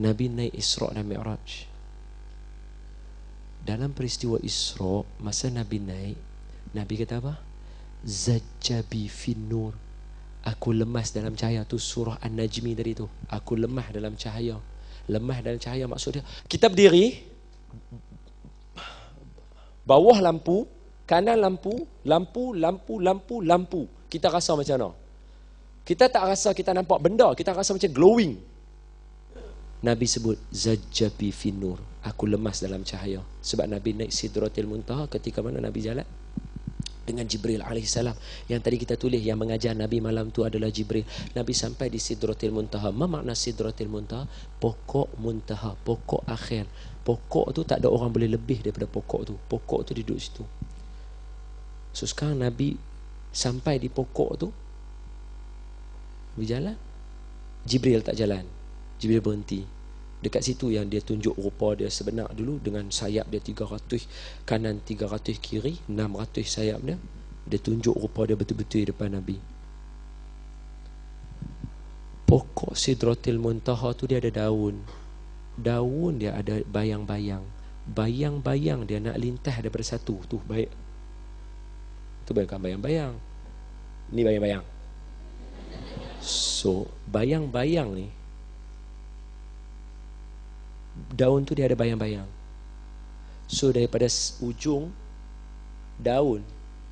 Nabi naik Isra dan Mi'raj. Dalam peristiwa Isra, masa Nabi naik, Nabi kata apa? Zajjabi finnur. Aku lemas dalam cahaya tu surah An-Najmi tadi tu. Aku lemah dalam cahaya. Lemah dalam cahaya maksud dia. Kita berdiri. Bawah lampu, kanan lampu, lampu, lampu, lampu, lampu. Kita rasa macam mana? Kita tak rasa kita nampak benda, kita rasa macam glowing. Nabi sebut zajjabi finnur. Aku lemas dalam cahaya. Sebab Nabi naik Sidratil Muntaha ketika mana Nabi jalan. Dengan Jibril alaihissalam. Yang tadi kita tulis yang mengajar Nabi malam tu adalah Jibril. Nabi sampai di Sidratil Muntaha. Apa makna Sidratil Muntaha pokok muntaha pokok akhir. Pokok tu tak ada orang boleh lebih daripada pokok tu. Pokok tu duduk situ. So sekarang Nabi sampai di pokok tu berjalan. Jibril tak jalan Jibril berhenti. Dekat situ yang dia tunjuk rupa dia sebenar dulu dengan sayap dia 300 kanan 300 kiri 600 sayap dia. Dia tunjuk rupa dia betul-betul depan Nabi. Pokok sidratil muntaha tu dia ada daun. Daun dia ada bayang-bayang. Bayang-bayang dia nak lintas daripada satu. Tu baik. Tu bukan bayang-bayang. Ni bayang-bayang. So bayang-bayang ni daun tu dia ada bayang-bayang. So daripada ujung daun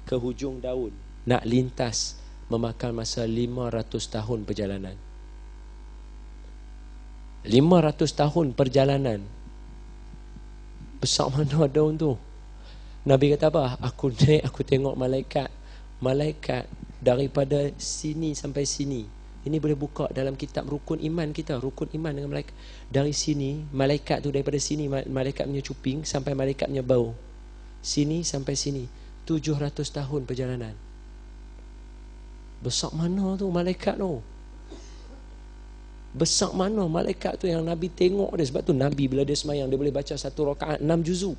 ke hujung daun nak lintas memakan masa 500 tahun perjalanan. 500 tahun perjalanan. Besar mana daun tu? Nabi kata apa? Aku naik, aku tengok malaikat. Malaikat daripada sini sampai sini ini boleh buka dalam kitab rukun iman kita, rukun iman dengan malaikat. Dari sini, malaikat tu daripada sini, malaikat punya cuping sampai malaikat punya bau. Sini sampai sini, 700 tahun perjalanan. Besar mana tu malaikat tu? Besar mana malaikat tu yang Nabi tengok dia Sebab tu Nabi bila dia semayang Dia boleh baca satu rakaat enam juzu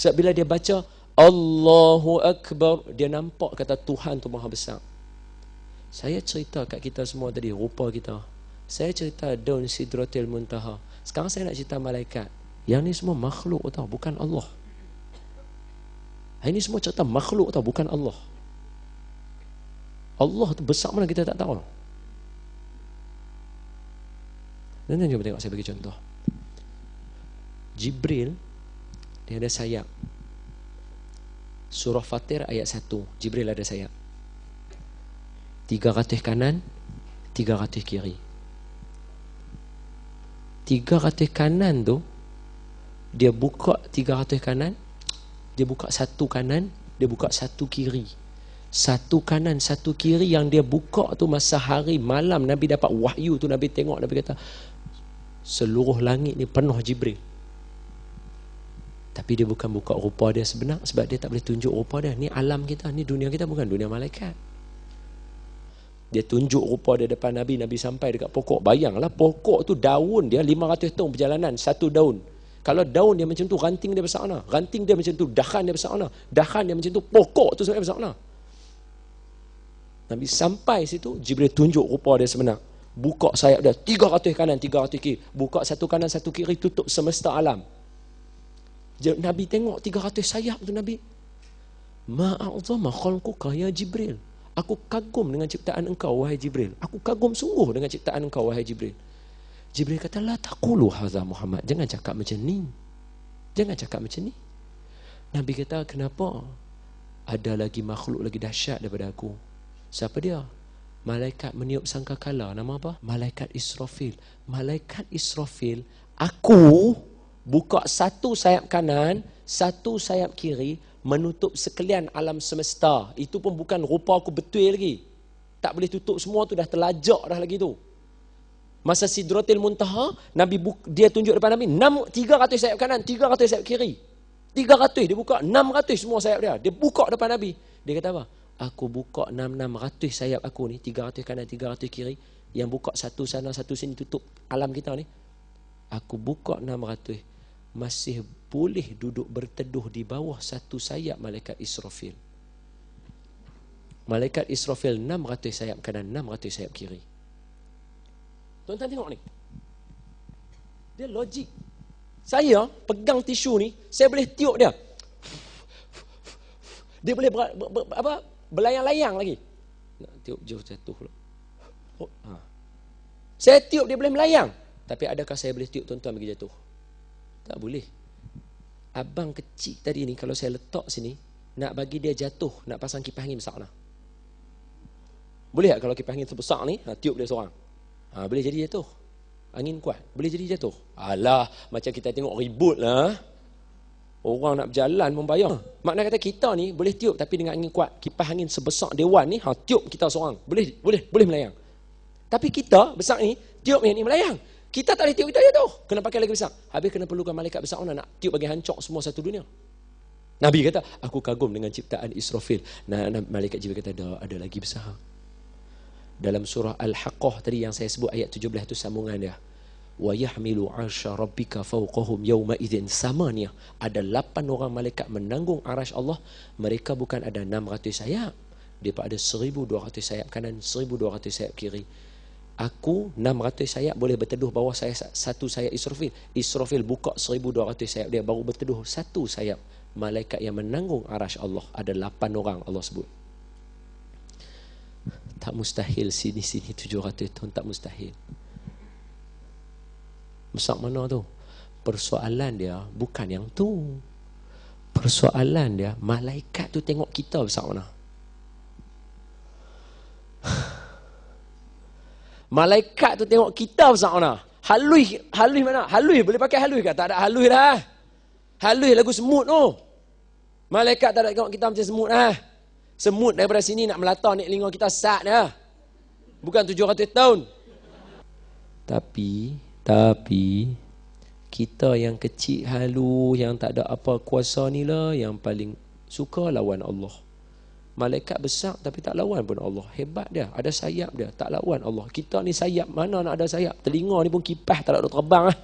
Sebab bila dia baca Allahu Akbar Dia nampak kata Tuhan tu maha besar saya cerita kat kita semua tadi rupa kita. Saya cerita daun sidratil muntaha. Sekarang saya nak cerita malaikat. Yang ni semua makhluk tau, bukan Allah. Ini semua cerita makhluk tau, bukan Allah. Allah tu besar mana kita tak tahu. Dan cuba tengok saya bagi contoh. Jibril dia ada sayap. Surah Fatir ayat 1. Jibril ada sayap. Tiga ratus kanan Tiga ratus kiri. Tiga ratus kanan tu Dia buka tiga ratus kanan Dia buka satu kanan Dia buka satu kiri. Satu kanan Satu kiri yang dia buka tu Masa hari malam Nabi dapat wahyu tu Nabi tengok Nabi kata Seluruh langit ni penuh Jibril. Tapi dia bukan buka rupa dia sebenar Sebab dia tak boleh tunjuk rupa dia. Ni alam kita, ni dunia kita bukan dunia malaikat dia tunjuk rupa dia depan Nabi, Nabi sampai dekat pokok. Bayanglah pokok tu daun dia 500 tahun perjalanan, satu daun. Kalau daun dia macam tu, ranting dia besar mana? Ranting dia macam tu, dahan dia besar mana? Dahan dia macam tu, pokok tu sebenarnya besar mana? Nabi sampai situ, Jibril tunjuk rupa dia sebenar. Buka sayap dia, 300 kanan, 300 kiri. Buka satu kanan, satu kiri, tutup semesta alam. Nabi tengok 300 sayap tu Nabi. Ma'a'zama khalquka ya Jibril. Aku kagum dengan ciptaan engkau wahai Jibril. Aku kagum sungguh dengan ciptaan engkau wahai Jibril. Jibril kata la taqulu hadza Muhammad. Jangan cakap macam ni. Jangan cakap macam ni. Nabi kata kenapa? Ada lagi makhluk lagi dahsyat daripada aku. Siapa dia? Malaikat meniup sangkakala. Nama apa? Malaikat Israfil. Malaikat Israfil. Aku buka satu sayap kanan, satu sayap kiri menutup sekalian alam semesta. Itu pun bukan rupa aku betul lagi. Tak boleh tutup semua tu dah terlajak dah lagi tu. Masa Sidratil Muntaha, Nabi dia tunjuk depan Nabi, 6, 300 sayap kanan, 300 sayap kiri. 300 dia buka, 600 semua sayap dia. Dia buka depan Nabi. Dia kata apa? Aku buka 600 sayap aku ni, 300 kanan, 300 kiri. Yang buka satu sana, satu sini tutup alam kita ni. Aku buka 600 masih boleh duduk berteduh di bawah satu sayap malaikat Israfil. Malaikat Israfil 600 sayap kanan, 600 sayap kiri. Tuan-tuan tengok ni. Dia logik. Saya pegang tisu ni, saya boleh tiup dia. Dia boleh ber, ber, ber, apa? Belayang-layang lagi. Nak tiup jauh jatuh pula. Oh, ha. Saya tiup dia boleh melayang. Tapi adakah saya boleh tiup tuan-tuan bagi jatuh? Tak boleh. Abang kecil tadi ni kalau saya letak sini, nak bagi dia jatuh, nak pasang kipas angin besar lah. Boleh tak kalau kipas angin sebesar ni, ha, tiup dia seorang? Ha, boleh jadi jatuh. Angin kuat. Boleh jadi jatuh. Alah, macam kita tengok ribut lah. Orang nak berjalan membayar. Makna kata kita ni boleh tiup tapi dengan angin kuat. Kipas angin sebesar dewan ni, ha, tiup kita seorang. Boleh boleh boleh melayang. Tapi kita besar ni, tiup yang ni melayang. Kita tak boleh tiup, kita jatuh. Kena pakai lagi besar. Habis kena perlukan malaikat besar mana nak tiup bagi hancur semua satu dunia. Nabi kata, aku kagum dengan ciptaan Israfil. Nah, malaikat Jibril kata, ada, ada lagi besar. Dalam surah Al-Haqqah tadi yang saya sebut ayat 17 itu sambungan dia. Wa yahmilu arsha rabbika fawqahum yawma idzin samania. Ada 8 orang malaikat menanggung arash Allah. Mereka bukan ada 600 sayap. Dia ada 1200 sayap kanan, 1200 sayap kiri aku 600 sayap boleh berteduh bawah saya satu sayap Israfil. Israfil buka 1200 sayap dia baru berteduh satu sayap. Malaikat yang menanggung arash Allah ada 8 orang Allah sebut. Tak mustahil sini-sini 700 tahun tak mustahil. Besar mana tu? Persoalan dia bukan yang tu. Persoalan dia malaikat tu tengok kita besar mana? Malaikat tu tengok kita besar mana? Halui, halui mana? Halui boleh pakai halui ke? Tak ada halui dah. Halui lagu semut tu. Malaikat tak ada tengok kita macam semut dah. Semut daripada sini nak melata ni telinga kita sat dah. Bukan 700 tahun. Tapi, tapi, kita yang kecil halu, yang tak ada apa kuasa ni lah, yang paling suka lawan Allah. Malaikat besar tapi tak lawan pun Allah. Hebat dia. Ada sayap dia. Tak lawan Allah. Kita ni sayap. Mana nak ada sayap? Telinga ni pun kipas tak ada terbang. lah.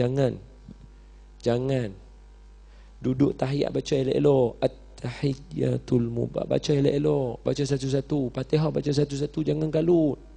Jangan. Jangan. Duduk tahiyat baca elok-elok. At-tahiyyatul mubah. Baca elok-elok. Baca satu-satu. Fatihah baca satu-satu. Jangan galut.